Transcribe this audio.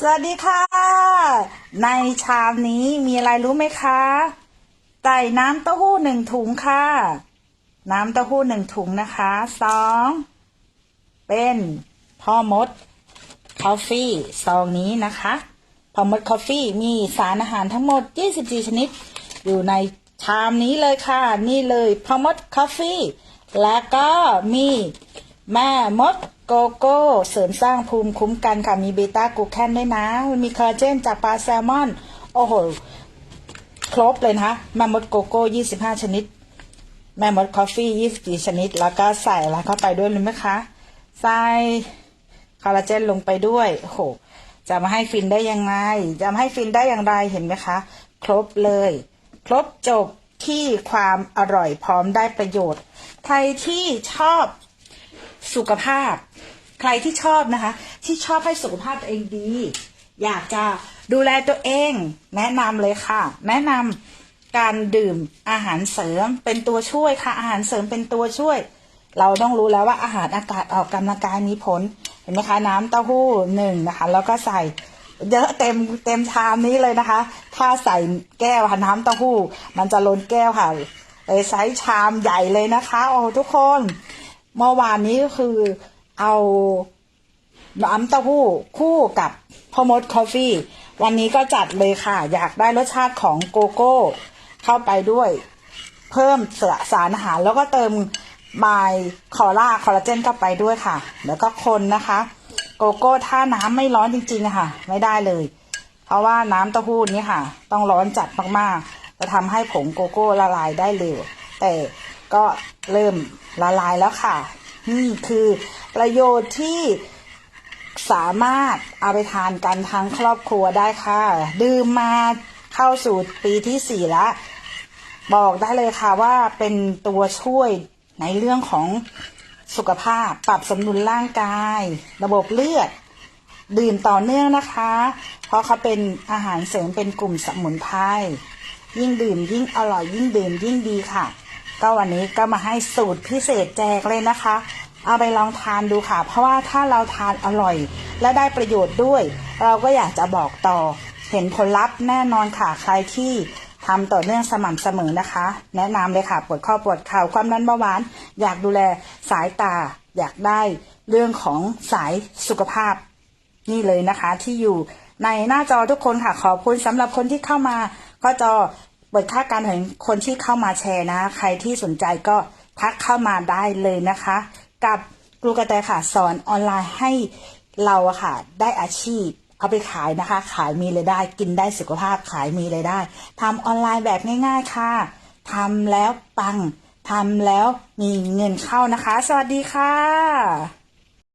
สวัสดีค่ะ ในชามนี้มีอะไรรู้ไหมคะไก่น้ำเต้าหู้หนึ่งถุงค่ะ น้ำเต้าหู้หนึ่งถุงนะคะสองเป็นพ่อมดคอฟฟี่ซองนี้นะคะพ่อมดคอฟฟี่มีสารอาหารทั้งหมด 24 ชนิด อยู่ในชามนี้เลยค่ะ นี่เลยพ่อมดคอฟฟี่ และก็มี แม่มดโกโก้ เสริมสร้างภูมิคุ้มกันค่ะ มีเบต้ากูแคนด้วยนะ มีคอลลาเจนจากปลาแซลมอน โอ้โห ครบเลยนะคะแม่มดโกโก้ 25 ชนิด แม่มดคอฟฟี่ 24 ชนิด แล้วก็ใส่อะไรเข้าไปด้วยรู้ไหมคะ ใส่คอลลาเจนลงไปด้วยโอ้โห จะมาให้ฟินได้ยังไง จะมาให้ฟินได้อย่างไรเห็นไหมคะ ครบเลย ครบจบที่ความอร่อยพร้อมได้ประโยชน์ ใครที่ชอบ สุขภาพ ใครที่ชอบนะคะ ที่ชอบให้สุขภาพตัวเองดี อยากจะดูแลตัวเอง แนะนำเลยค่ะ แนะนำการดื่มอาหารเสริมเป็นตัวช่วยค่ะ อาหารเสริมเป็นตัวช่วย เราต้องรู้แล้วว่าอาหารอากาศออกกำลังกายมีผลเห็นไหมคะ น้ำเต้าหู้หนึ่งนะคะ แล้วก็ใส่เยอะเต็มเต็มชามนี้เลยนะคะ ถ้าใส่แก้วค่ะน้ำเต้าหู้ มันจะล้นแก้วค่ะเลยใช้ชามใหญ่เลยนะคะ โอ้ทุกคน เมื่อวานนี้ก็คือเอาน้ำเต้าหู้คู่กับพ่อมดคอฟฟี่ วันนี้ก็จัดเลยค่ะ อยากได้รสชาติของโกโก้ เข้าไปด้วย เพิ่มสารอาหาร แล้วก็เติมไมคอล่าคอลลาเจนเข้าไปด้วยค่ะ แล้วก็คนนะคะ โกโก้ถ้าน้ำไม่ร้อนจริงๆค่ะ ไม่ได้เลย เพราะว่าน้ำเต้าหู้นี้ค่ะ ต้องร้อนจัดมากๆ จะทำให้ผงโกโก้ละลายได้เร็วแต่ ก็เริ่มละลายแล้วค่ะ นี่คือประโยชน์ที่สามารถเอาไปทานกันทั้งครอบครัวได้ค่ะ ดื่มมาเข้าสู่ปีที่สี่แล้วบอกได้เลยค่ะว่าเป็นตัวช่วยในเรื่องของสุขภาพปรับสมดุลร่างกาย ระบบเลือด ดื่มต่อเนื่องนะคะ เพราะเขาเป็นอาหารเสริมเป็นกลุ่มสมุนไพรยิ่งดื่มยิ่งอร่อยยิ่งดื่มยิ่งดีค่ะ ก็วันนี้ก็มาให้สูตรพิเศษแจกเลยนะคะ เอาไปลองทานดูค่ะ เพราะว่าถ้าเราทานอร่อย และได้ประโยชน์ด้วย เราก็อยากจะบอกต่อ เห็นผลลัพธ์แน่นอนค่ะใครที่ทำต่อเนื่องสม่ำเสมอนะคะ แนะนำเลยค่ะปวดข้อปวดเข่าความดันเบาหวาน อยากดูแลสายตา อยากได้เรื่องของสายสุขภาพ นี่เลยนะคะที่อยู่ในหน้าจอทุกคนค่ะขอบคุณสำหรับคนที่เข้ามาก็จอ เปิดค่าการเห็นคนที่เข้ามาแชร์นะ ใครที่สนใจก็ทักเข้ามาได้เลยนะคะ กับครูกระแตค่ะสอนออนไลน์ให้เราอะค่ะ ได้อาชีพเอาไปขายนะคะ ขายมีรายได้กินได้สุขภาพขายมีรายได้ทำออนไลน์แบบง่าย ๆค่ะทำแล้วปังทำแล้วมีเงินเข้านะคะ สวัสดีค่ะ